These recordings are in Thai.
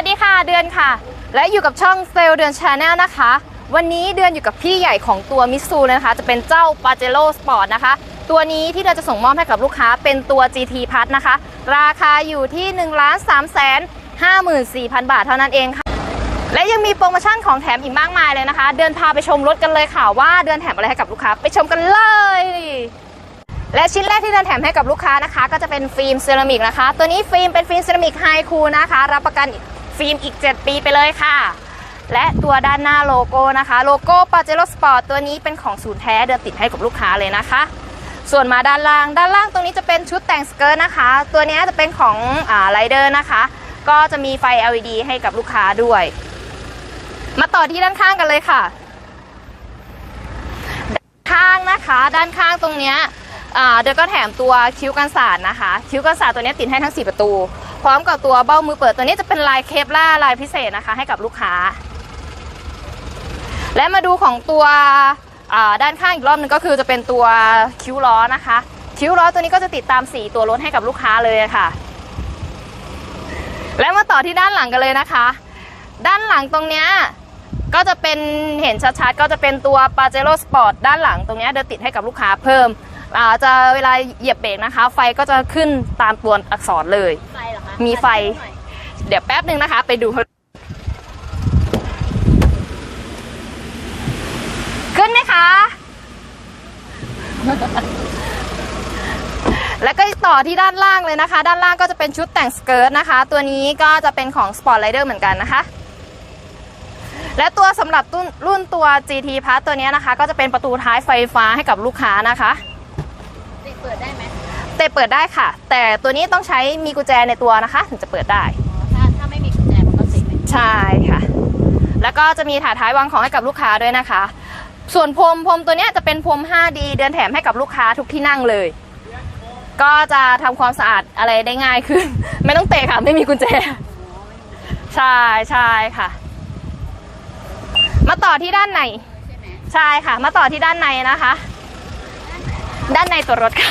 วัสดีค่ะเดือนค่ะ และอยู่กับช่องเซลเดือนชาแนลนะคะ วันนี้เดือนอยู่กับพี่ใหญ่ของตัวมิซูเลยนะคะ จะเป็นเจ้า p a j e r o Sport นะคะ ตัวนี้ที่เราจะส่งมอบให้กับลูกค้าเป็นตัว GT p a s นะคะ ราคาอยู่ที่1 3 5 4 0 0 0 บาทเท่านั้นเองค่ะ และยังมีโปรโมชั่นของแถมอีกมากมายเลยนะคะ เดินพาไปชมรถกันเลยค่ะว่าเดือนแถมอะไรให้กับลูกค้าไปชมกันเลยและชิ้นแรกที่เดินแถมให้กับลูกค้านะคะ ก็จะเป็นฟิล์มเซรามิกนะคะ ตัวนี้ฟิล์มเป็นฟิล์มเซรามิกไฮคูนะคะ รับประกัน ฟิล์มอีก 7 ปีไปเลยค่ะ และตัวด้านหน้าโลโก้นะคะ โลโก้ปาเจโร่สปอร์ตตัวนี้เป็นของศูนย์แท้เดินติดให้กับลูกค้าเลยนะคะ ส่วนมาด้านล่าง ด้านล่างตรงนี้จะเป็นชุดแต่งสเกิร์ตนะคะ ตัวนี้จะเป็นของอ่าไรเดอร์นะคะ ก็จะมีไฟ LED ให้กับลูกค้าด้วย มาต่อที่ด้านข้างกันเลยค่ะข้างนะคะ ด้านข้างตรงนี้เดี๋ยวก็แถมตัวคิ้วกันสาดนะคะ คิ้วกันสาดตัวนี้ติดให้ทั้ง 4 ประตู พร้อมกับตัวเบ้ามือเปิดตัวนี้จะเป็นลายเคปล่าลายพิเศษนะคะ ให้กับลูกค้า และมาดูของตัวด้านข้างอีกรอบหนึงก็คือจะเป็นตัวคิ้วล้อนะคะ คิ้วล้อตัวนี้ก็จะติดตามสีตัวรถให้กับลูกค้าเลยค่ะ และมาต่อที่ด้านหลังกันเลยนะคะ ด้านหลังตรงเนี้ยก็จะเป็นเห็นชัดๆก็จะเป็นตัว p a j e r o Sport ด้านหลังตรงนี้เดี๋ยวติดให้กับลูกค้าเพิ่มจะเวลาเหยียบเบรกนะคะ ไฟก็จะขึ้นตามตัวอักษรเลย มีไฟ เดี๋ยวแป๊บหนึ่งนะคะ ไปดูขึ้นไหมคะ แล้วก็ต่อที่ด้านล่างเลยนะคะ ด้านล่างก็จะเป็นชุดแต่งสเกิร์ตนะคะ ตัวนี้ก็จะเป็นของ Sport Rider เหมือนกันนะคะ และตัวสำหรับรุ่นรุ่นตัว GT Plus ตัวนี้นะคะ ก็จะเป็นประตูท้ายไฟฟ้าให้กับลูกค้านะคะ เปิดได้ไหม แต่เปิดได้ค่ะ แต่ตัวนี้ต้องใช้มีกุญแจในตัวนะคะ ถึงจะเปิดได้อ๋อถ้าถ้าไม่มีกุญแจมันก็ติดไม่ได้ใช่ค่ะ แล้วก็จะมีถาดท้ายวางของให้กับลูกค้าด้วยนะคะ ส่วนพรมพรมตัวเนี้ยจะเป็นพรม 5D เดินแถมให้กับลูกค้าทุกที่นั่งเลย ก็จะทำความสะอาดอะไรได้ง่ายขึ้น ไม่ต้องเตะค่ะ ไม่มีกุญแจ ใช่ใช่ค่ะ มาต่อที่ด้านในใช่ไหมใช่ค่ะ มาต่อที่ด้านในนะคะ ด้านในตัวรถค่ะ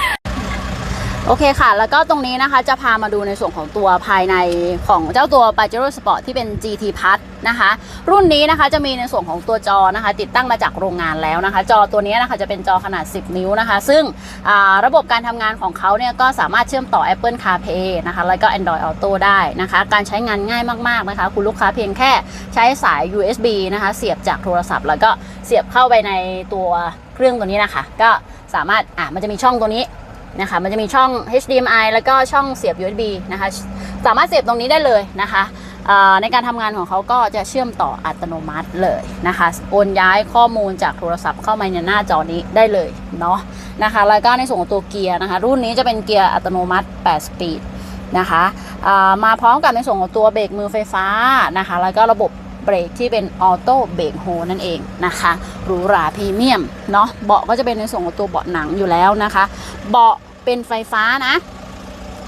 โอเคค่ะ แล้วก็ตรงนี้นะคะจะพามาดูในส่วนของตัวภายในของเจ้าตัว Pajero Sport ที่เป็น GT Plus นะคะ รุ่นนี้นะคะจะมีในส่วนของตัวจอนะคะ ติดตั้งมาจากโรงงานแล้วนะคะ จอตัวนี้นะคะจะเป็นจอขนาด 10 นิ้วนะคะ ซึ่งระบบการทำงานของเขาเนี่ยก็สามารถเชื่อมต่อ Apple CarPlay นะคะ แล้วก็ Android Auto ได้นะคะ การใช้งานง่ายมาก ๆ นะคะ คุณลูกค้าเพียงแค่ใช้สาย USB นะคะ เสียบจากโทรศัพท์ แล้วก็เสียบเข้าไปในตัวเครื่องตัวนี้นะคะ ก็สามารถอะมันจะมีช่องตัวนี้ นะคะ มันจะมีช่อง HDMI แล้วก็ช่องเสียบ USB นะคะ สามารถเสียบตรงนี้ได้เลยนะคะในการทำงานของเขาก็จะเชื่อมต่ออัตโนมัติเลยนะคะ โอนย้ายข้อมูลจากโทรศัพท์เข้ามาในหน้าจอนี้ได้เลยเนาะนะคะ แล้วก็ในส่วนของตัวเกียร์นะคะ รุ่นนี้จะเป็นเกียร์อัตโนมัติ 8 สปีดนะคะามาพร้อมกับในส่วนของตัวเบรกมือไฟฟ้านะคะ แล้วก็ระบบ เบรกที่เป็นออโต้เบรกโฮนั่นเองนะคะหรูหราพรีเมียมเนาะเบาะก็จะเป็นในส่วนของตัวเบาะหนังอยู่แล้วนะคะ เบาะเป็นไฟฟ้านะ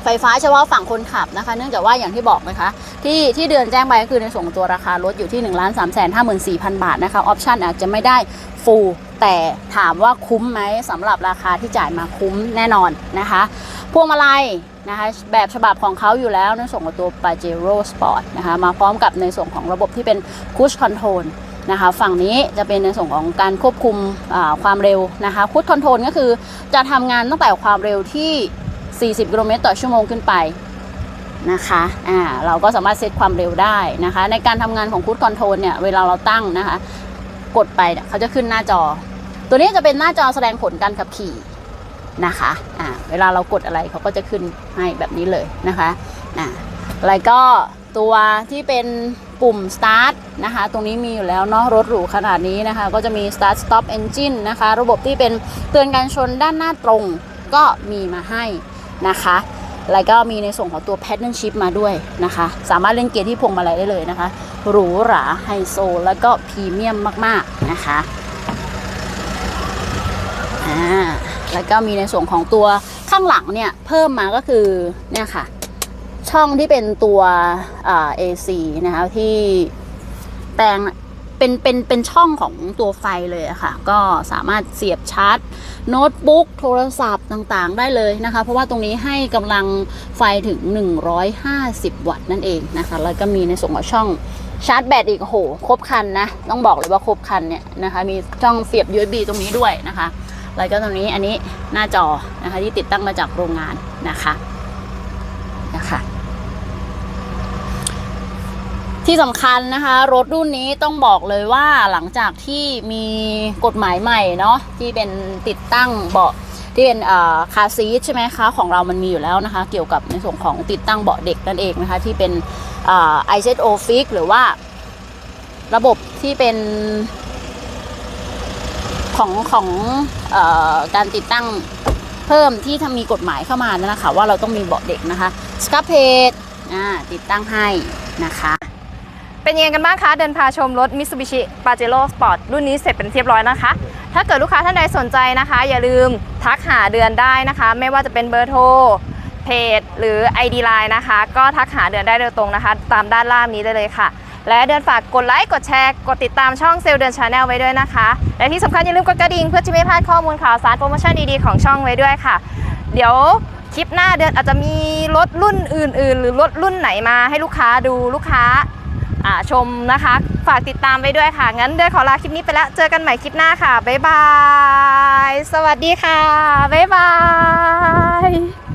ไฟฟ้าเฉพาะฝั่งคนขับนะคะ เนื่องจากว่าอย่างที่บอกนะคะ ที่ที่เดือนแจ้งไปก็คือในส่วนของตัวราคารถอยู่ที่1 3 5 4 0 0 0บาทนะคะออปชันอาจจะไม่ได้ฟูลแต่ถามว่าคุ้มไหมสำหรับราคาที่จ่ายมาคุ้มแน่นอนนะคะพวงมาลัยนะคะแบบฉบับของเขาอยู่แล้วในส่วนของตัว Pajero Sport นะคะมาพร้อมกับในส่วนของระบบที่เป็น Cruise Control นะคะฝั่งนี้จะเป็นในส่วนของการควบคุมความเร็วนะคะ Cruise Control ก็คือจะทำงานตั้งแต่ความเร็วที่ 40 กิโลเมตรต่อชั่วโมงขึ้นไปนะคะอ่าเราก็สามารถเซตความเร็วได้นะคะ ในการทำงานของ Cruise Control เนี่ย เวลาเราตั้งนะคะ กดไปเเขาจะขึ้นหน้าจอ ตัวนี้จะเป็นหน้าจอแสดงผลการขับขี่นะคะอ่าเวลาเรากดอะไรเขาก็จะขึ้นให้แบบนี้เลยนะคะอ่าแล้วก็ตัวที่เป็นปุ่ม start นะคะ ตรงนี้มีอยู่แล้วเนาะรถหรูขนาดนี้นะคะ ก็จะมี start stop engine นะคะ ระบบที่เป็นเตือนการชนด้านหน้าตรงก็มีมาให้ นะคะ แล้วก็มีในส่วนของตัว paddle shift มาด้วยนะคะ สามารถเล่นเกียร์ที่พวงมาลัยได้เลยนะคะ หรูหราไฮโซ แล้วก็พรีเมียมมากๆนะคะอ่าแล้วก็มีในส่วนของตัวข้างหลังเนี่ยเพิ่มมาก็คือเนี่ยค่ะ ช่องที่เป็นตัวอ่า AC นะคะที่แปลง เป็นเป็นเป็นช่องของตัวไฟเลยค่ะ ก็สามารถเสียบชาร์จโน้ตบุ๊กโทรศัพท์ต่างๆ ได้เลยนะคะ เพราะว่าตรงนี้ให้กำลังไฟถึง 150 วัตต์นั่นเองนะคะ แล้วก็มีในส่วนของช่องชาร์จแบตอีกโอ้โหครบคันนะ ต้องบอกเลยว่าครบคันเนี่ยนะคะ มีช่องเสียบ USB ตรงนี้ด้วยนะคะ แล้วก็ตรงนี้อันนี้หน้าจอนะคะที่ติดตั้งมาจากโรงงานนะคะ ที่สำคัญนะคะ รถรุ่นนี้ต้องบอกเลยว่าหลังจากที่มีกฎหมายใหม่เนาะที่เป็นติดตั้งเบาะที่เป็นคาซีทใช่ไหมคะของเรามันมีอยู่แล้วนะคะ เกี่ยวกับในส่วนของติดตั้งเบาะเด็กนั่นเองนะคะ ที่เป็นไอเซโอฟิกหรือว่าระบบที่เป็นของของออการติดตั้งเพิ่มที่ทำมีกฎหมายเข้ามานั่นนะคะ ว่าเราต้องมีเบาะเด็กนะคะสครับเพจติดตั้งให้นะคะ เป็นยังไงกันบ้างคะ เดินพาชมรถ Mitsubishi Pajero Sport รุ่นนี้เสร็จเป็นเรียบร้อยนะคะ ถ้าเกิดลูกค้าท่านใดสนใจนะคะ อย่าลืมทักหาเดือนได้นะคะ ไม่ว่าจะเป็นเบอร์โทรเพจหรือ ID Line นะคะ ก็ทักหาเดือนได้โดยตรงนะคะ ตามด้านล่างนี้ได้เลยค่ะ และเดือนฝากกดไลค์กดแชร์ กดติดตามช่องเซลเดือนชาแนลไว้ด้วยนะคะ และที่สำคัญอย่าลืมกดกระดิ่งเพื่อจะไม่พลาดข้อมูลข่าวสารโปรโมชั่นดีๆของช่องไว้ด้วยค่ะ เดี๋ยวคลิปหน้าเดือนอาจจะมีรถรุ่นอื่น ๆ หรือรถรุ่นไหนมาให้ลูกค้าดูลูกค้า ชมนะคะ ฝากติดตามไปด้วยค่ะ งั้นเดือนขอลาคลิปนี้ไปแล้ว เจอกันใหม่คลิปหน้าค่ะ บ๊ายบาย สวัสดีค่ะ บ๊ายบาย